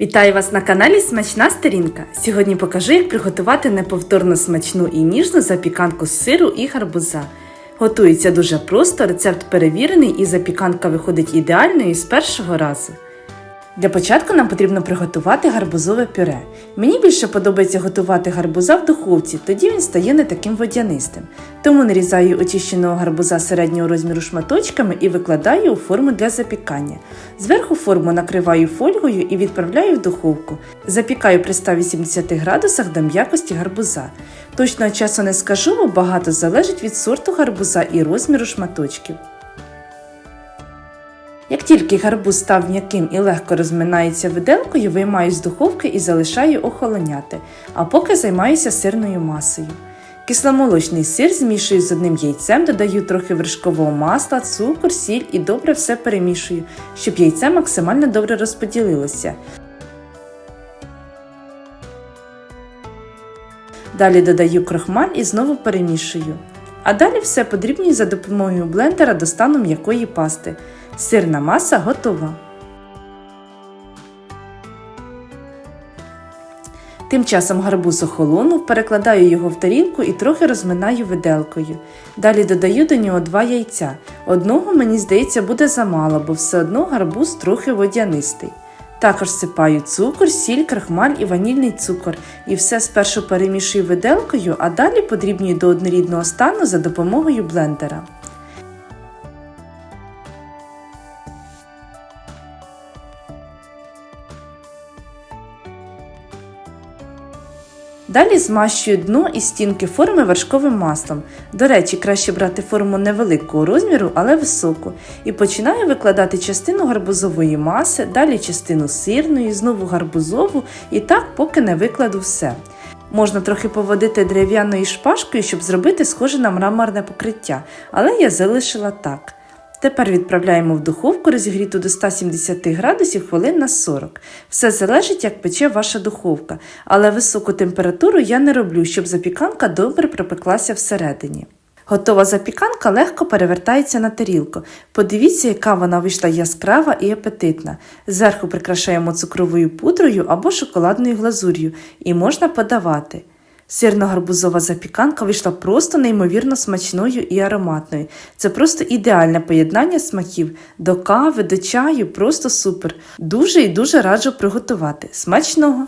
Вітаю вас на каналі Смачна Сторінка. Сьогодні покажу, як приготувати неповторно смачну і ніжну запіканку з сиру і гарбуза. Готується дуже просто, рецепт перевірений і запіканка виходить ідеальною з першого разу. Для початку нам потрібно приготувати гарбузове пюре. Мені більше подобається готувати гарбуза в духовці, тоді він стає не таким водянистим. Тому нарізаю очищеного гарбуза середнього розміру шматочками і викладаю у форму для запікання. Зверху форму накриваю фольгою і відправляю в духовку. Запікаю при 180 градусах до м'якості гарбуза. Точного часу не скажу, бо багато залежить від сорту гарбуза і розміру шматочків. Як тільки гарбуз став м'яким і легко розминається виделкою, виймаю з духовки і залишаю охолоняти, а поки займаюся сирною масою. Кисломолочний сир змішую з одним яйцем, додаю трохи вершкового масла, цукор, сіль і добре все перемішую, щоб яйце максимально добре розподілилося. Далі додаю крохмаль і знову перемішую. А далі все подрібнюю за допомогою блендера до стану м'якої пасти. Сирна маса готова. Тим часом гарбуз охолонув, перекладаю його в тарілку і трохи розминаю виделкою. Далі додаю до нього два яйця. Одного, мені здається, буде замало, бо все одно гарбуз трохи водянистий. Також сипаю цукор, сіль, крахмаль і ванільний цукор. І все спершу перемішую виделкою, а далі подрібнюю до однорідного стану за допомогою блендера. Далі змащую дно і стінки форми вершковим маслом. До речі, краще брати форму невеликого розміру, але високу. І починаю викладати частину гарбузової маси, далі частину сирної, знову гарбузову і так, поки не викладу все. Можна трохи поводити дерев'яною шпажкою, щоб зробити схоже на мраморне покриття, але я залишила так. Тепер відправляємо в духовку розігріту до 170 градусів хвилин на 40. Все залежить, як пече ваша духовка, але високу температуру я не роблю, щоб запіканка добре пропеклася всередині. Готова запіканка легко перевертається на тарілку. Подивіться, яка вона вийшла яскрава і апетитна. Зверху прикрашаємо цукровою пудрою або шоколадною глазур'ю і можна подавати. Сирно-гарбузова запіканка вийшла просто неймовірно смачною і ароматною. Це просто ідеальне поєднання смаків до кави, до чаю, просто супер. Дуже і дуже раджу приготувати. Смачного!